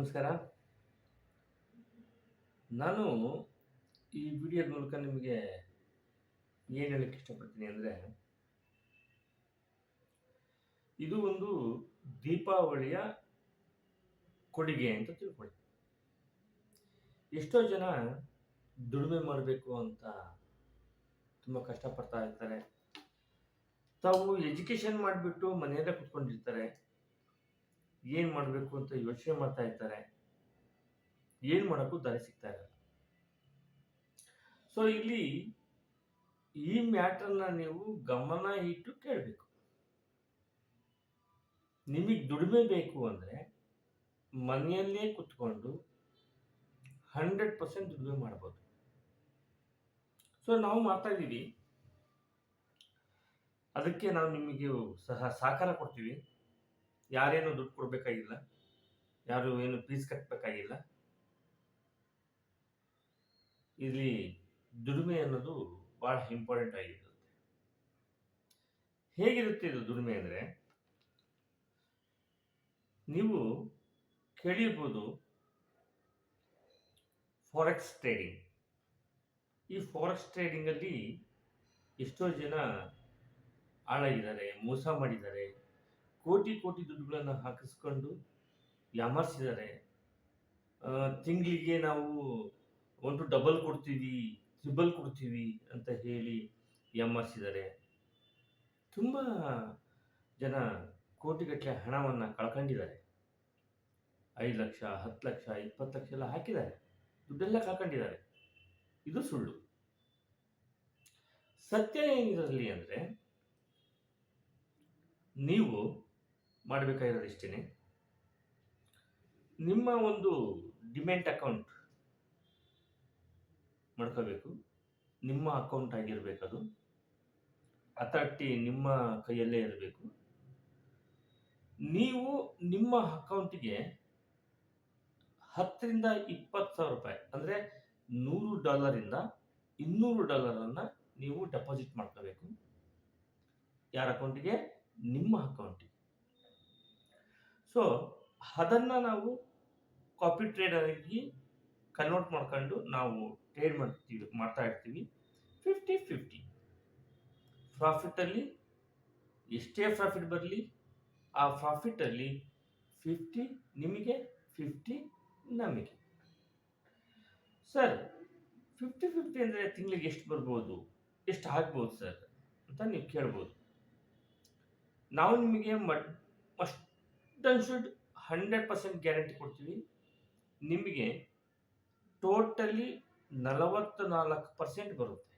ನಮಸ್ಕಾರ. ನಾನು ಈ ವಿಡಿಯೋದ ಮೂಲಕ ನಿಮಗೆ ಏನು ಹೇಳಕ್ಕೆ ಇಷ್ಟಪಡ್ತೀನಿ ಅಂದರೆ, ಇದು ಒಂದು ದೀಪಾವಳಿಯ ಕೊಡುಗೆ ಅಂತ ತಿಳ್ಕೊಳ್ಳಿ. ಎಷ್ಟೋ ಜನ ದುಡಿಮೆ ಮಾಡಬೇಕು ಅಂತ ತುಂಬ ಕಷ್ಟಪಡ್ತಾ ಇರ್ತಾರೆ. ತಾವು ಎಜುಕೇಷನ್ ಮಾಡಿಬಿಟ್ಟು ಮನೆಯಲ್ಲೇ ಕುತ್ಕೊಂಡಿರ್ತಾರೆ. ಏನು ಮಾಡಬೇಕು ಅಂತ ಯೋಚನೆ ಮಾಡ್ತಾ ಇರ್ತಾರೆ. ಏನು ಮಾಡೋಕ್ಕೂ ದಾರಿ ಸಿಗ್ತಾ ಇರಲ್ಲ ಸೊ ಇಲ್ಲಿ ಈ ಮ್ಯಾಟ್ರನ್ನ ನೀವು ಗಮನ ಇಟ್ಟು ಕೇಳಬೇಕು. ನಿಮಗೆ ದುಡಿಮೆ ಬೇಕು ಅಂದರೆ ಮನೆಯಲ್ಲೇ ಕುತ್ಕೊಂಡು ಹಂಡ್ರೆಡ್ ಪರ್ಸೆಂಟ್ ದುಡಿಮೆ ಮಾಡ್ಬೋದು. ಸೊ ನಾವು ಮಾಡ್ತಾ ಇದ್ದೀವಿ. ಅದಕ್ಕೆ ನಾವು ನಿಮಗೆ ಸಹ ಸಹಕಾರ ಕೊಡ್ತೀವಿ. ಯಾರೇನು ದುಡ್ಡು ಕೊಡಬೇಕಾಗಿಲ್ಲ, ಯಾರು ಏನು ಫೀಸ್ ಕಟ್ಟಬೇಕಾಗಿಲ್ಲ ಇಲ್ಲಿ ದುಡಿಮೆ ಅನ್ನೋದು ಭಾಳ ಇಂಪಾರ್ಟೆಂಟ್ ಆಗಿರುತ್ತೆ. ಹೇಗಿರುತ್ತೆ ಇದು ದುಡಿಮೆ ಅಂದರೆ, ನೀವು ಕೇಳಿರ್ಬೋದು ಫಾರೆಕ್ಸ್ ಟ್ರೇಡಿಂಗ್ ಈ ಫಾರೆಕ್ಸ್ ಟ್ರೇಡಿಂಗಲ್ಲಿ ಎಷ್ಟೋ ಜನ ಹಾಳಾಗಿದ್ದಾರೆ, ಮೋಸ ಮಾಡಿದ್ದಾರೆ. ಕೋಟಿ ಕೋಟಿ ದುಡ್ಡುಗಳನ್ನು ಹಾಕಿಸ್ಕೊಂಡು ಯಾಮರ್ಸಿದ್ದಾರೆ. ತಿಂಗಳಿಗೆ ನಾವು ಒಂದು ಡಬಲ್ ಕೊಡ್ತೀವಿ ಟ್ರಿಬಲ್ ಕೊಡ್ತೀವಿ ಅಂತ ಹೇಳಿ ಯಾಮರ್ಸಿದ್ದಾರೆ. ತುಂಬ ಜನ ಕೋಟಿಗಟ್ಟಲೆ ಹಣವನ್ನು ಕಳ್ಕೊಂಡಿದ್ದಾರೆ. ಐದು ಲಕ್ಷ, ಹತ್ತು ಲಕ್ಷ, ಇಪ್ಪತ್ತು ಲಕ್ಷ ಎಲ್ಲ ಹಾಕಿದ್ದಾರೆ. ದುಡ್ಡೆಲ್ಲ ಕಳ್ಕೊಂಡಿದ್ದಾರೆ. ಇದು ಸುಳ್ಳು. ಸತ್ಯ ಏನಿರಲಿ ಅಂದರೆ, ನೀವು ಮಾಡಬೇಕಾಗಿರೋದು ಇಷ್ಟೇ ನಿಮ್ಮ ಒಂದು ಡಿಮೆಂಟ್ ಅಕೌಂಟ್ ಮಾಡ್ಕೋಬೇಕು. ನಿಮ್ಮ ಅಕೌಂಟ್ ಆಗಿರಬೇಕದು ಅಥಾರಿಟಿ ನಿಮ್ಮ ಕೈಯಲ್ಲೇ ಇರಬೇಕು. ನೀವು ನಿಮ್ಮ ಅಕೌಂಟಿಗೆ ಹತ್ತರಿಂದ ಇಪ್ಪತ್ತು ಸಾವಿರ ರೂಪಾಯಿ, ಅಂದರೆ ನೂರು ಡಾಲರಿಂದ ಇನ್ನೂರು ಡಾಲರನ್ನು ನೀವು ಡೆಪಾಸಿಟ್ ಮಾಡ್ಕೋಬೇಕು. ಯಾರ ಅಕೌಂಟಿಗೆ? ನಿಮ್ಮ ಅಕೌಂಟಿಗೆ. ಸೊ ಅದನ್ನು ನಾವು ಕಾಪಿ ಟ್ರೇಡರಾಗಿ ಕನ್ವರ್ಟ್ ಮಾಡ್ಕೊಂಡು ನಾವು ಟ್ರೇಡ್ ಮಾಡ್ತೀವಿ, ಮಾಡ್ತಾ ಇರ್ತೀವಿ. ಫಿಫ್ಟಿ ಫಿಫ್ಟಿ ಪ್ರಾಫಿಟಲ್ಲಿ ಎಷ್ಟೇ ಪ್ರಾಫಿಟ್ ಬರಲಿ, ಆ ಪ್ರಾಫಿಟಲ್ಲಿ ಫಿಫ್ಟಿ ನಿಮಗೆ ಫಿಫ್ಟಿ ನಮಗೆ. ಸರ್ ಫಿಫ್ಟಿ ಫಿಫ್ಟಿ ಅಂದರೆ ತಿಂಗಳಿಗೆ ಎಷ್ಟು ಬರ್ಬೋದು? ಎಷ್ಟು ಹಾಕ್ಬೋದು ಸರ್ ಅಂತ ನೀವು ಕೇಳ್ಬೋದು. ನಾವು ನಿಮಗೆ must and should hundred percent guarantee ಕೊಡ್ತೀವಿ. ನಿಮಗೆ ಟೋಟಲಿ ನಲವತ್ತು ನಾಲ್ಕು ಪರ್ಸೆಂಟ್ ಬರುತ್ತೆ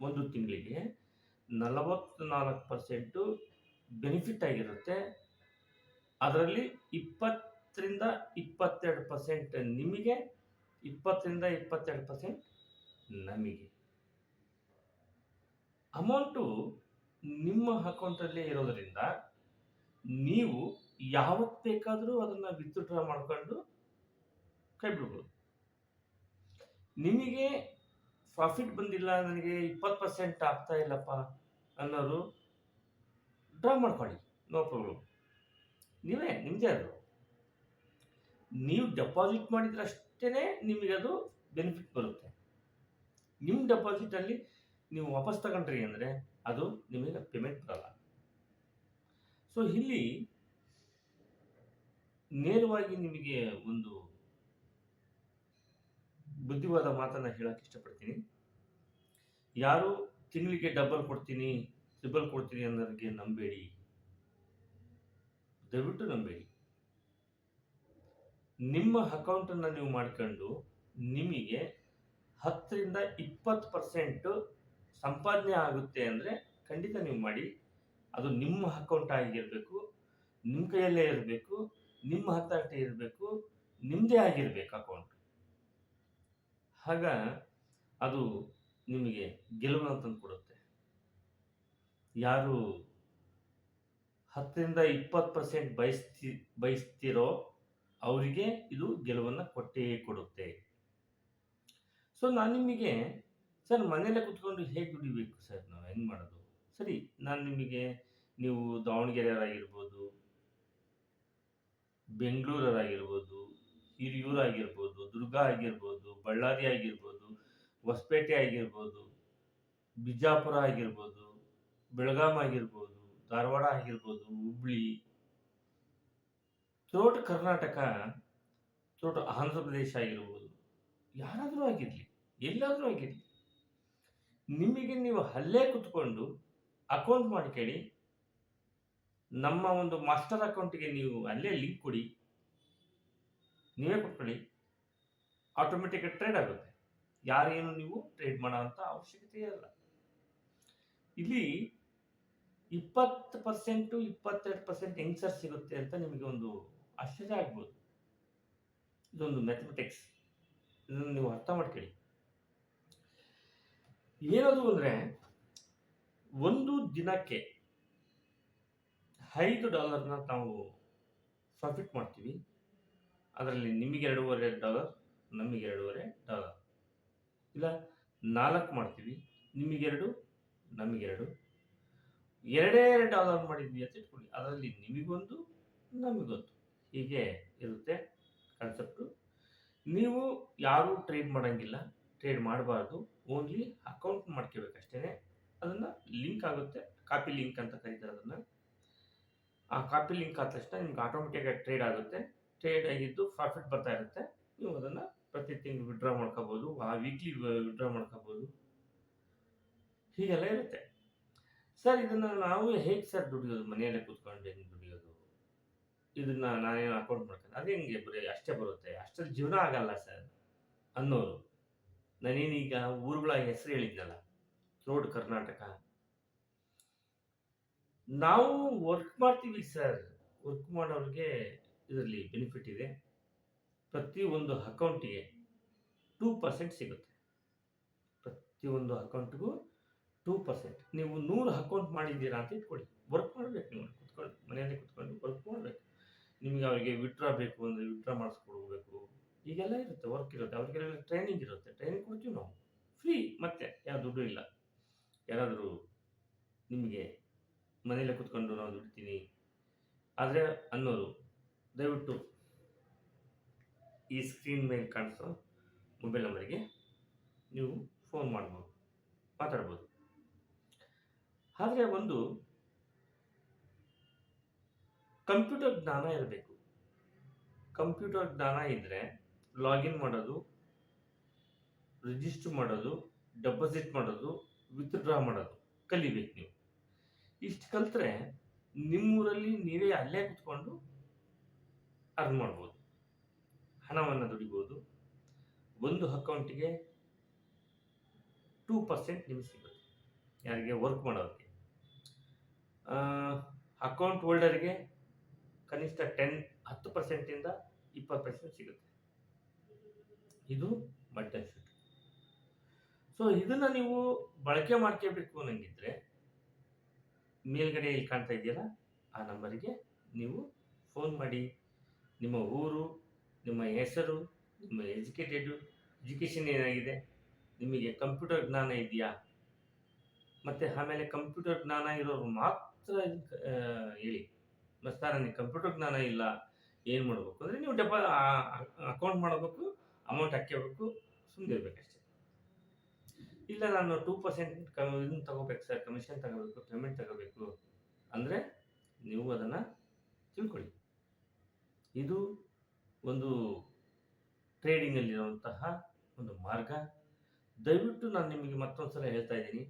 ಒಂದು ತಿಂಗಳಿಗೆ. ನಲವತ್ತು ನಾಲ್ಕು ಪರ್ಸೆಂಟು ಬೆನಿಫಿಟ್ ಆಗಿರುತ್ತೆ. ಅದರಲ್ಲಿ ಇಪ್ಪತ್ತರಿಂದ ಇಪ್ಪತ್ತೆರಡು ಪರ್ಸೆಂಟ್ ನಿಮಗೆ, ಇಪ್ಪತ್ತರಿಂದ ಇಪ್ಪತ್ತೆರಡು ಪರ್ಸೆಂಟ್ ನಮಗೆ. ಅಮೌಂಟು ನಿಮ್ಮ ಅಕೌಂಟಲ್ಲೇ ಇರೋದರಿಂದ ನೀವು ಯಾವತ್ತು ಬೇಕಾದರೂ ಅದನ್ನು ವಿತ್ಡ್ರಾ ಮಾಡ್ಕೊಂಡು ಕೈ ಬಿಡ್ಬೋದು. ನಿಮಗೆ ಪ್ರಾಫಿಟ್ ಬಂದಿಲ್ಲ, ನನಗೆ ಇಪ್ಪತ್ತು ಪರ್ಸೆಂಟ್ ಆಗ್ತಾ ಇಲ್ಲಪ್ಪ ಅನ್ನೋರು ಡ್ರಾ ಮಾಡ್ಕೊಳ್ಳಿ ನೋ ಪ್ರಾಬ್ಲಮ್ ನೀವೇ ನಿಮ್ಮದೇ ಅದು. ನೀವು ಡೆಪಾಸಿಟ್ ಮಾಡಿದ್ರಷ್ಟೇ ನಿಮಗೆ ಅದು ಬೆನಿಫಿಟ್ ಬರುತ್ತೆ. ನಿಮ್ಮ ಡೆಪಾಸಿಟಲ್ಲಿ ನೀವು ವಾಪಸ್ ತಗೊಂಡ್ರಿ ಅಂದರೆ ಅದು ನಿಮಗೆ ಪೇಮೆಂಟ್ ಬರಲ್ಲ. ಸೊ ಇಲ್ಲಿ ನೇರವಾಗಿ ನಿಮಗೆ ಒಂದು ಬುದ್ಧಿವಾದ ಮಾತನ್ನು ಹೇಳಕ್ಕೆ ಇಷ್ಟಪಡ್ತೀನಿ. ಯಾರು ತಿಂಗಳಿಗೆ ಡಬಲ್ ಕೊಡ್ತೀನಿ ಟ್ರಿಬಲ್ ಕೊಡ್ತೀನಿ ಅನ್ನೋರಿಗೆ ನಂಬೇಡಿ. ದಯವಿಟ್ಟು ನಂಬೇಡಿ. ನಿಮ್ಮ ಅಕೌಂಟನ್ನು ನೀವು ಮಾಡ್ಕೊಂಡು ನಿಮಗೆ ಹತ್ತರಿಂದ ಇಪ್ಪತ್ತು ಪರ್ಸೆಂಟು ಸಂಪಾದನೆ ಆಗುತ್ತೆ ಅಂದರೆ ಖಂಡಿತ ನೀವು ಮಾಡಿ. ಅದು ನಿಮ್ಮ ಅಕೌಂಟ್ ಆಗಿರಬೇಕು, ನಿಮ್ಮ ಕೈಯಲ್ಲೇ ಇರಬೇಕು. ನಿಮ್ಮ ಹತ್ತಾಟೆ ಇರಬೇಕು ನಿಮ್ಮದೇ ಆಗಿರಬೇಕು ಅಕೌಂಟ್ ಆಗ ಅದು ನಿಮಗೆ ಗೆಲುವನ್ನು ತಂದು ಕೊಡುತ್ತೆ. ಯಾರು ಹತ್ತರಿಂದ ಇಪ್ಪತ್ತು ಪರ್ಸೆಂಟ್ ಬಯಸ್ತಿ, ಬಯಸ್ತಿರೋ ಅವರಿಗೆ ಇದು ಗೆಲುವನ್ನು ಕೊಟ್ಟೇ ಕೊಡುತ್ತೆ. ಸೊ ನಾನು ನಿಮಗೆ, ಸರ್ ಮನೇಲೆ ಕುತ್ಕೊಂಡು ಹೇಗೆ ದುಡಿಬೇಕು ಸರ್ ನಾವು? ಹೆಂಗೆ ಮಾಡೋದು? ಸರಿ, ನಾನು ನಿಮಗೆ ನೀವು ದಾವಣಗೆರೆಯವರಾಗಿರ್ಬೋದು ಬೆಂಗಳೂರವರಾಗಿರ್ಬೋದು ಹಿರಿಯೂರು ಆಗಿರ್ಬೋದು ದುರ್ಗ ಆಗಿರ್ಬೋದು, ಬಳ್ಳಾರಿ ಆಗಿರ್ಬೋದು, ಹೊಸಪೇಟೆ ಆಗಿರ್ಬೋದು, ಬಿಜಾಪುರ ಆಗಿರ್ಬೋದು, ಬೆಳಗಾಂ ಆಗಿರ್ಬೋದು, ಧಾರವಾಡ ಆಗಿರ್ಬೋದು, ಹುಬ್ಳಿ ಥ್ರೋಟ್ ಕರ್ನಾಟಕ ಥ್ರೋಟ್ ಆಂಧ್ರ ಪ್ರದೇಶ ಆಗಿರ್ಬೋದು, ಯಾರಾದರೂ ಆಗಿರಲಿ, ಎಲ್ಲಾದರೂ ಆಗಿರಲಿ, ನಿಮಗೆ ನೀವು ಅಲ್ಲೇ ಕುತ್ಕೊಂಡು ಅಕೌಂಟ್ ಮಾಡ್ಕೊಳ್ಳಿ. ನಮ್ಮ ಒಂದು ಮಾಸ್ಟರ್ ಅಕೌಂಟಿಗೆ ನೀವು ಅಲ್ಲೇ ಲಿಂಕ್ ಕೊಡಿ. ನೀವೇ ಕೊಟ್ಕೊಳ್ಳಿ. ಆಟೋಮೆಟಿಕ್ ಟ್ರೇಡ್ ಆಗುತ್ತೆ. ಯಾರೇನು ನೀವು ಟ್ರೇಡ್ ಮಾಡೋಂಥ ಅವಶ್ಯಕತೆ ಇಲ್ಲ. ಇಲ್ಲಿ ಇಪ್ಪತ್ತು ಪರ್ಸೆಂಟು ಇಪ್ಪತ್ತೆರಡು ಪರ್ಸೆಂಟ್ ಹೆಂಗ್ ಸರ್ ಸಿಗುತ್ತೆ ಅಂತ ನಿಮಗೆ ಒಂದು ಆಶ್ಚರ್ಯ ಆಗ್ಬೋದು. ಇದೊಂದು ಮ್ಯಾಥಮೆಟಿಕ್ಸ್ ಇದನ್ನು ನೀವು ಅರ್ಥ ಮಾಡ್ಕೊಳ್ಳಿ. ಏನದು ಅಂದರೆ ಒಂದು ದಿನಕ್ಕೆ ಐದು ಡಾಲರ್ನ ನಾವು ಪ್ರಾಫಿಟ್ ಮಾಡ್ತೀವಿ. ಅದರಲ್ಲಿ ನಿಮಗೆ ಎರಡೂವರೆ ಡಾಲರ್, ನಮಗೆ ಎರಡೂವರೆ ಡಾಲರ್. ಇಲ್ಲ, ನಾಲ್ಕು ಮಾಡ್ತೀವಿ ನಿಮಗೆರಡು ನಮಗೆರಡು ಎರಡೇ. ಡಾಲರ್ ಮಾಡಿದ್ವಿ ಅಂತ ಇಟ್ಕೊಳ್ಳಿ. ಅದರಲ್ಲಿ ನಿಮಗೊಂದು, ನಮಗೊಂದು. ಹೀಗೆ ಇರುತ್ತೆ ಕಾನ್ಸೆಪ್ಟು ನೀವು ಯಾರೂ ಟ್ರೇಡ್ ಮಾಡೋಂಗಿಲ್ಲ. ಟ್ರೇಡ್ ಮಾಡಬಾರ್ದು. ಓನ್ಲಿ ಅಕೌಂಟ್ ಮಾಡ್ಕೋಬೇಕಷ್ಟೇ ಅದನ್ನು ಲಿಂಕ್ ಆಗುತ್ತೆ. ಕಾಪಿ ಲಿಂಕ್ ಅಂತ ಕರೀತಾರೆ ಅದನ್ನು. ಆ ಕಾಪಿ ಲಿಂಕ್ ಆದ ತಕ್ಷಣ ನಿಮ್ಗೆ ಆಟೋಮೆಟಿಕ್ಕಾಗಿ ಟ್ರೇಡ್ ಆಗುತ್ತೆ. ಟ್ರೇಡ್ ಆಗಿದ್ದು ಪ್ರಾಫಿಟ್ ಬರ್ತಾ ಇರುತ್ತೆ. ನೀವು ಅದನ್ನು ಪ್ರತಿ ತಿಂಗಳು ವಿಡ್ರಾ ಮಾಡ್ಕೋಬೋದು, ಆ ವೀಕ್ಲಿ ವಿಡ್ರಾ ಮಾಡ್ಕೋಬೋದು. ಹೀಗೆಲ್ಲ ಇರುತ್ತೆ. ಸರ್, ಇದನ್ನು ನಾವು ಹೇಗೆ ಸರ್ ದುಡಿಯೋದು? ಮನೆಯಲ್ಲೇ ಕೂತ್ಕೊಂಡು ಹೆಂಗೆ ದುಡಿಯೋದು? ಇದನ್ನು ನಾನೇನು ಅಕೌಂಟ್ ಮಾಡ್ಕೊಂಡು, ಅದು ಹೆಂಗೆ ಬರೀ ಅಷ್ಟೇ ಬರುತ್ತೆ? ಅಷ್ಟರಲ್ಲಿ ಜೀವನ ಆಗಲ್ಲ ಸರ್ ಅನ್ನೋರು. ನಾನೇನೀಗ ಊರುಗಳ ಹೆಸರು ಹೇಳಿದ್ನಲ್ಲ ರೋಡ್ ಕರ್ನಾಟಕ ನಾವು ವರ್ಕ್ ಮಾಡ್ತೀವಿ ಸರ್ ವರ್ಕ್ ಮಾಡೋರಿಗೆ ಇದರಲ್ಲಿ ಬೆನಿಫಿಟ್ ಇದೆ. ಪ್ರತಿ ಒಂದು ಅಕೌಂಟಿಗೆ ಟೂ ಪರ್ಸೆಂಟ್ ಸಿಗುತ್ತೆ. ಪ್ರತಿಯೊಂದು ಅಕೌಂಟ್ಗೂ ಟೂ ಪರ್ಸೆಂಟ್ ನೀವು ನೂರು ಅಕೌಂಟ್ ಮಾಡಿದ್ದೀರಾ ಅಂತ ಇಟ್ಕೊಳ್ಳಿ. ವರ್ಕ್ ಮಾಡಬೇಕು ನೀವು. ಕುತ್ಕೊಂಡು ಮನೆಯಲ್ಲೇ ಕುತ್ಕೊಂಡು ವರ್ಕ್ ಮಾಡಬೇಕು. ನಿಮಗೆ ಅವರಿಗೆ ವಿಡ್ರಾ ಬೇಕು ಅಂದರೆ ವಿಡ್ರಾ ಮಾಡಿಸ್ಕೊಡ್ಬೇಕು. ಈಗೆಲ್ಲ ಇರುತ್ತೆ. ವರ್ಕ್ ಇರುತ್ತೆ. ಅವ್ರಿಗೆಲ್ಲ ಟ್ರೈನಿಂಗ್ ಇರುತ್ತೆ. ಟ್ರೈನಿಂಗ್ ಕೊಡ್ತೀವಿ ನಾವು. ಫ್ರೀ ಮತ್ತೆ ಯಾವ ದುಡ್ಡು ಇಲ್ಲ. ಯಾರಾದರೂ ನಿಮಗೆ ಮನೆಯಲ್ಲೇ ಕುತ್ಕೊಂಡು ನಾವು ದುಡ್ತೀನಿ. ಆದರೆ ಅನ್ನೋರು ದಯವಿಟ್ಟು ಈ ಸ್ಕ್ರೀನ್ ಮೇಲೆ ಕಾಣಿಸೋ ಮೊಬೈಲ್ ನಂಬರಿಗೆ ನೀವು ಫೋನ್ ಮಾಡ್ಬೋದು, ಮಾತಾಡ್ಬೋದು. ಆದರೆ ಒಂದು ಕಂಪ್ಯೂಟರ್ ಜ್ಞಾನ ಇರಬೇಕು. ಕಂಪ್ಯೂಟರ್ ಜ್ಞಾನ ಇದ್ದರೆ ಲಾಗಿನ್ ಮಾಡೋದು ರಿಜಿಸ್ಟರ್ ಮಾಡೋದು ಡೆಪಾಸಿಟ್ ಮಾಡೋದು ವಿತ್ಡ್ರಾ ಮಾಡೋದು ಕಲಿಬೇಕು ನೀವು. ಇಷ್ಟು ಕಲ್ತ್ರೆ ನಿಮ್ಮೂರಲ್ಲಿ ನೀವೇ ಅಲ್ಲೇ ಕುತ್ಕೊಂಡು ಅರ್ನ್ ಮಾಡ್ಬೋದು. ಹಣವನ್ನು ದುಡಿಬೋದು. ಒಂದು ಅಕೌಂಟಿಗೆ ಟೂ ಪರ್ಸೆಂಟ್ ನಿಮ್ಗೆ ಸಿಗುತ್ತೆ. ಯಾರಿಗೆ? ವರ್ಕ್ ಮಾಡೋರಿಗೆ. ಅಕೌಂಟ್ ಹೋಲ್ಡರ್ಗೆ ಕನಿಷ್ಠ ಟೆನ್ ಹತ್ತು ಪರ್ಸೆಂಟಿಂದ ಇಪ್ಪತ್ತು ಪರ್ಸೆಂಟ್ ಸಿಗುತ್ತೆ. ಇದು ಬಟ್ಟೆ ಸೊ ಇದನ್ನು ನೀವು ಬಳಕೆ ಮಾಡ್ಕೋಬೇಕು ಅನ್ನಂಗಿದ್ರೆ ಮೇಲ್ಗಡೆ ಇಲ್ಲಿ ಕಾಣ್ತಾ ಇದೆಯಲ್ಲ, ಆ ನಂಬರಿಗೆ ನೀವು ಫೋನ್ ಮಾಡಿ. ನಿಮ್ಮ ಊರು, ನಿಮ್ಮ ಹೆಸರು, ನಿಮ್ಮ ಎಜುಕೇಟೆಡು ಎಜುಕೇಷನ್ ಏನಾಗಿದೆ? ನಿಮಗೆ ಕಂಪ್ಯೂಟರ್ ಜ್ಞಾನ ಇದೆಯಾ? ಮತ್ತು ಆಮೇಲೆ ಕಂಪ್ಯೂಟರ್ ಜ್ಞಾನ ಇರೋರು ಮಾತ್ರ ಹೇಳಿ. ಮಸ್ತಾರ ನನಗೆ ಕಂಪ್ಯೂಟರ್ ಜ್ಞಾನ ಇಲ್ಲ, ಏನು ಮಾಡಬೇಕು? ಅಂದರೆ ನೀವು ಡೆಪಾ ಅಕೌಂಟ್ ಮಾಡಬೇಕು ಅಮೌಂಟ್ ಹಾಕ್ಕೋಬೇಕು ಸುಮ್ಮನೆ ಇರಬೇಕಷ್ಟೇ ಇಲ್ಲ, ನಾನು ಟೂ ಪರ್ಸೆಂಟ್ ಕಮ್ ಇದನ್ನು ತಗೋಬೇಕು ಸರ್ ಕಮಿಷನ್ ತಗೋಬೇಕು ಪೇಮೆಂಟ್ ತಗೋಬೇಕು. ಅಂದರೆ ನೀವು ಅದನ್ನು ತಿಳ್ಕೊಳ್ಳಿ. ಇದು ಒಂದು ಟ್ರೇಡಿಂಗಲ್ಲಿರುವಂತಹ ಒಂದು ಮಾರ್ಗ. ದಯವಿಟ್ಟು ನಾನು ನಿಮಗೆ ಮತ್ತೊಂದು ಸಲ ಹೇಳ್ತಾ ಇದ್ದೀನಿ.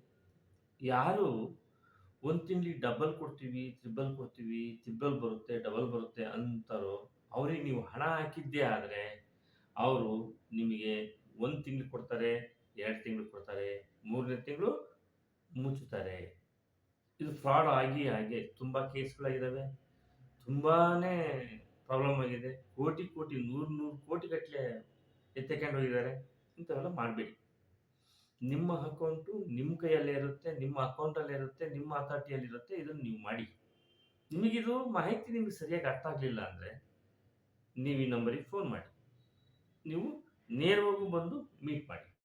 ಯಾರು ಒಂದು ತಿಂಗಳಿಗೆ ಡಬಲ್ ಕೊಡ್ತೀವಿ ತ್ರಿಬಲ್ ಕೊಡ್ತೀವಿ ತ್ರಿಬಲ್ ಬರುತ್ತೆ ಡಬಲ್ ಬರುತ್ತೆ ಅಂತಾರೋ, ಅವರಿಗೆ ನೀವು ಹಣ ಹಾಕಿದ್ದೇ ಆದರೆ, ಅವರು ನಿಮಗೆ ಒಂದು ತಿಂಗಳು ಕೊಡ್ತಾರೆ ಎರಡು ತಿಂಗಳು ಕೊಡ್ತಾರೆ, ಮೂರನೇ ತಿಂಗಳು ಮುಚ್ಚುತ್ತಾರೆ. ಇದು ಫ್ರಾಡ್ ಆಗಿ ಹಾಗೆ ತುಂಬ ಕೇಸ್ಗಳಾಗಿದ್ದಾವೆ ತುಂಬಾ ಪ್ರಾಬ್ಲಮ್ ಆಗಿದೆ. ಕೋಟಿ ಕೋಟಿ, ನೂರು ನೂರು ಕೋಟಿ ಗಟ್ಟಲೆ ಎತ್ತೆಕೊಂಡು ಹೋಗಿದ್ದಾರೆ. ಇಂಥವೆಲ್ಲ ಮಾಡಬೇಡಿ. ನಿಮ್ಮ ಅಕೌಂಟು ನಿಮ್ಮ ಕೈಯಲ್ಲೇ ಇರುತ್ತೆ, ನಿಮ್ಮ ಅಕೌಂಟಲ್ಲೇ ಇರುತ್ತೆ, ನಿಮ್ಮ ಅಥಾರಿಟಿಯಲ್ಲಿರುತ್ತೆ ಇದನ್ನು ನೀವು ಮಾಡಿ. ನಿಮಗಿದು ಮಾಹಿತಿ ನಿಮಗೆ ಸರಿಯಾಗಿ ಅರ್ಥ ಆಗಲಿಲ್ಲ ಅಂದರೆ ನೀವು ಈ ನಂಬರಿಗೆ ಫೋನ್ ಮಾಡಿ. ನೀವು ನೇರವಾಗೂ ಬಂದು ಮೀಟ್ ಮಾಡಿ.